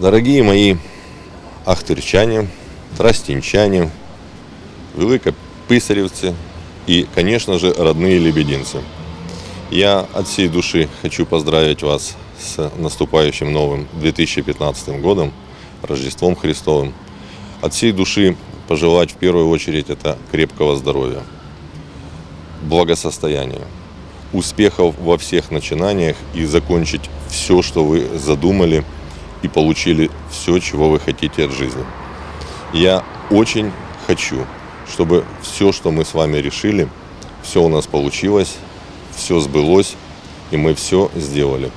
Дорогие мои ахтырчане, тростинчане, великописаревцы и, конечно же, родные лебединцы. Я от всей души хочу поздравить вас с наступающим новым 2015 годом, Рождеством Христовым. От всей души пожелать в первую очередь это крепкого здоровья, благосостояния, успехов во всех начинаниях и закончить все, что вы задумали и получили все, чего вы хотите от жизни. Я очень хочу, чтобы все, что мы с вами решили, все у нас получилось, все сбылось, и мы все сделали.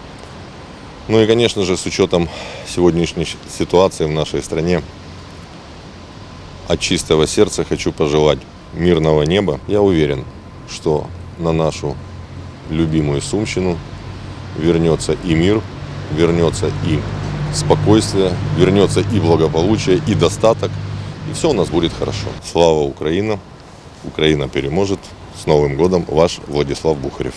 Ну и, конечно же, с учетом сегодняшней ситуации в нашей стране, от чистого сердца хочу пожелать мирного неба. Я уверен, что на нашу любимую Сумщину вернется и мир, вернется и спокойствие, вернется и благополучие, и достаток, и все у нас будет хорошо. Слава Украина! Украина переможет. С Новым годом! Ваш Владислав Бухарев.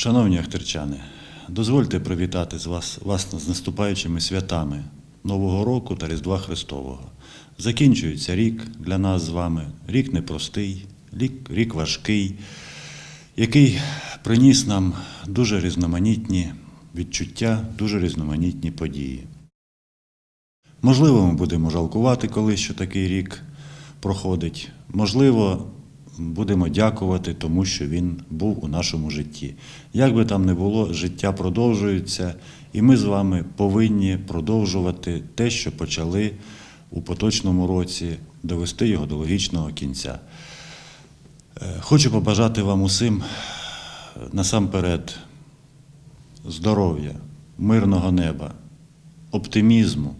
Шановні ахтирчани, дозвольте привітати з вас, вас з наступаючими святами Нового року та Різдва Христового. Закінчується рік для нас з вами, рік непростий, рік, рік важкий, який приніс нам дуже різноманітні відчуття, дуже різноманітні події. Можливо, ми будемо жалкувати, коли що такий рік проходить. Можливо, будемо дякувати тому, що він був у нашому житті. Як би там не було, життя продовжується, і ми з вами повинні продовжувати те, що почали у поточному році, довести його до логічного кінця. Е, Хочу побажати вам усім е, насамперед здоров'я, мирного неба, оптимізму.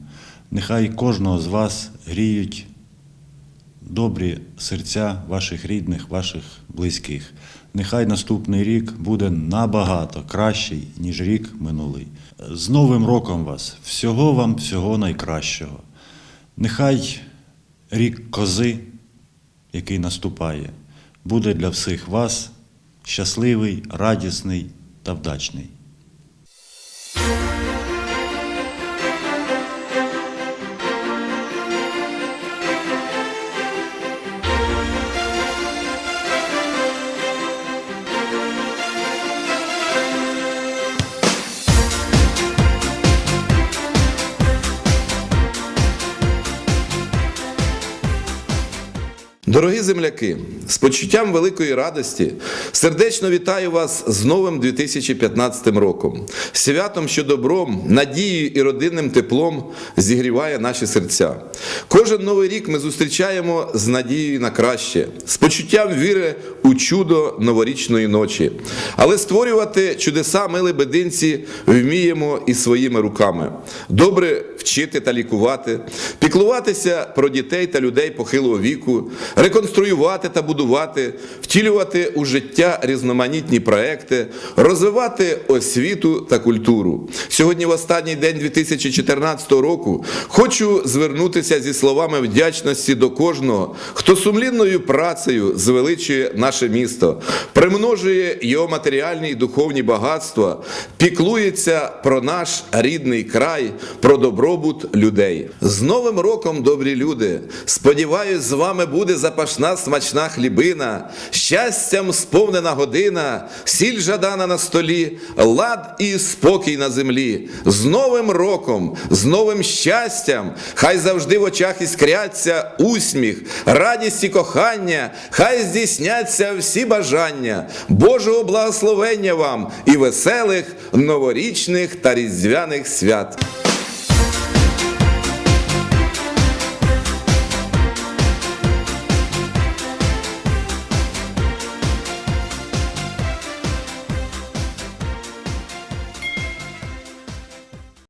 Нехай кожного з вас гріють добрі серця ваших рідних, ваших близьких. Нехай наступний рік буде набагато кращий, ніж рік минулий. З Новим роком вас! Всього вам, всього найкращого. Нехай рік кози, який наступає, буде для всіх вас щасливий, радісний та вдачний. Дорогі земляки, з почуттям великої радості сердечно вітаю вас з новим 2015 роком, святом, що добром, надією і родинним теплом зігріває наші серця. Кожен новий рік ми зустрічаємо з надією на краще, з почуттям віри у чудо новорічної ночі. Але створювати чудеса ми лебединці вміємо і своїми руками. Добре вчити та лікувати, піклуватися про дітей та людей похилого віку, реконструювати та будувати, втілювати у життя різноманітні проекти, розвивати освіту та культуру. Сьогодні, в останній день 2014 року, хочу звернутися зі словами вдячності до кожного, хто сумлінною працею звеличує наше місто, примножує його матеріальні і духовні багатства, піклується про наш рідний край, про добробут людей. З Новим роком, добрі люди! Сподіваюсь, з вами буде запашна смачна хлібина, щастям сповнена година, сіль жадана на столі, лад і спокій на землі. З Новим роком, з новим щастям, хай завжди в очах іскряться усміх, радість і кохання, хай здійсняться всі бажання, Божого благословення вам і веселих новорічних та різдвяних свят.